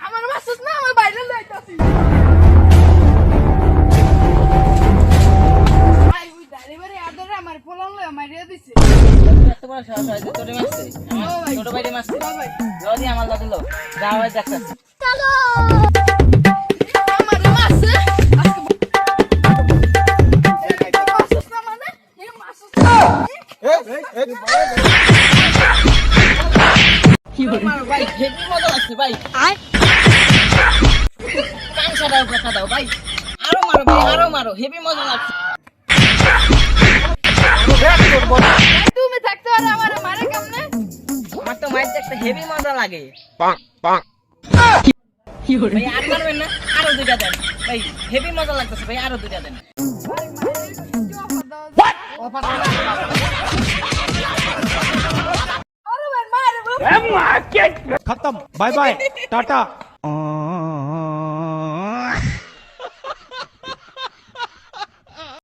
আমার মাসুস না আমার বাইরে যাইতাছি আমার পোলান লয় মারিয়া দিছে এত বড় সাহস তোরে মারছে? ছোট মারছে? যদি আমার লগে লো, যা হয় আরও মারো। তুমি থাকতে আর আমার মারে তো মাইর দেখতে হেভি মজা লাগে. ভাই আর দুইটা মজা লাগতেছে ভাই আরও দুইটা দেন खत्म बाय बाय टाटा।